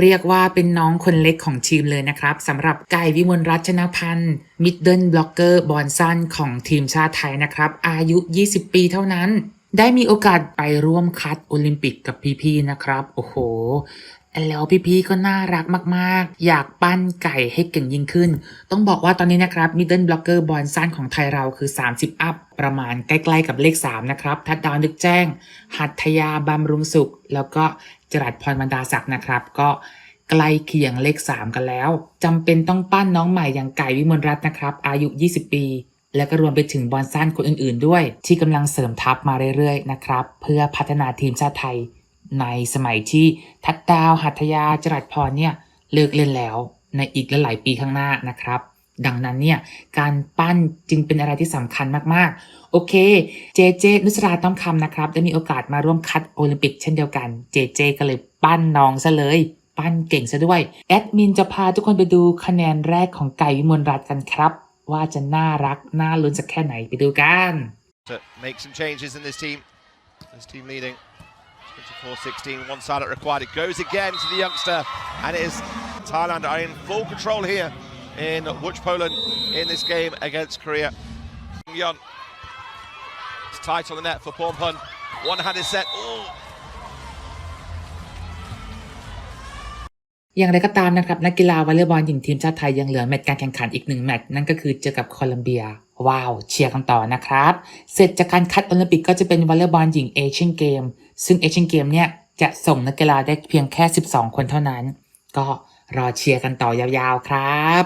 เรียกว่าเป็นน้องคนเล็กของทีมเลยนะครับสำหรับไก่วิมลรัตน์ชนพันธ์มิดเดิลบล็อกเกอร์บอลซันของทีมชาติไทยนะครับ อายุ 20 ปีเท่านั้น ได้มีโอกาสไปร่วมคัดโอลิมปิกกับพี่ๆนะครับ โอ้โห แล้วพี่ๆก็น่ารักมากๆ อยากปั้นไก่ให้เก่งยิ่งขึ้น ต้องบอกว่าตอนนี้นะครับมิดเดิลบล็อกเกอร์บอลสั้นของไทยเราคือ 30 อัพ ประมาณใกล้ๆกับเลข 3 นะครับทัดดาวนึกแจ้ง หัตถยาบำรุงสุข แล้วก็จรัสพรบรรดาศักดิ์นะครับ ก็ใกล้เคียงเลข 3 กันแล้วจำเป็นต้องปั้นน้องใหม่อย่างไก่วิมลรัตน์นะครับ อายุ 20 ปี แล้วก็รวมไปถึงบอลสั้นคนอื่นๆ ด้วย ที่กำลังเสริมทัพมาเรื่อยๆนะครับ เพื่อพัฒนาทีมชาติไทย ในสมัยที่ทัดดาว หัตยาจรัสพรเนี่ยเลิกเล่นแล้วในอีกหลายปีข้างหน้านะครับ ดังนั้นเนี่ยการปั้นจึงเป็นอะไรที่สำคัญมากๆ โอเค เจเจนุสราต้อมคำนะครับ ได้มีโอกาสมาร่วมคัดโอลิมปิกเช่นเดียวกัน เจเจก็เลยปั้นน้องซะเลยปั้นเก่งซะด้วย แอดมินจะพาทุกคนไปดูคะแนนแรกของไก่วิมลรัตน์กันครับ ว่าจะน่ารัก น่าลุ้นสักแค่ไหนไปดูกัน to make some changes in this team. This team leading 24-16, one silent required. It goes again to the youngster, and it is Thailand are in full control here in Wuch, Poland in this game against Korea. Yun. It's tight on the net for Pornpun. One handed set. Ooh. อย่างไรก็ตามนะครับนักกีฬาวอลเลย์บอลหญิงทีมชาติไทยยังเหลือแมตช์การแข่งขันอีกหนึ่งแมตช์นั่นก็คือเจอกับโคลัมเบีย ว้าว เชียร์กันต่อนะครับ เสร็จจากการคัดโอลิมปิกก็จะเป็นวอลเลย์บอลหญิงเอเชียนเกมซึ่งเอเชียนเกมเนี่ยจะส่งนักกีฬาได้เพียงแค่ 12 คนเท่านั้น ก็รอเชียร์กันต่อยาวๆครับ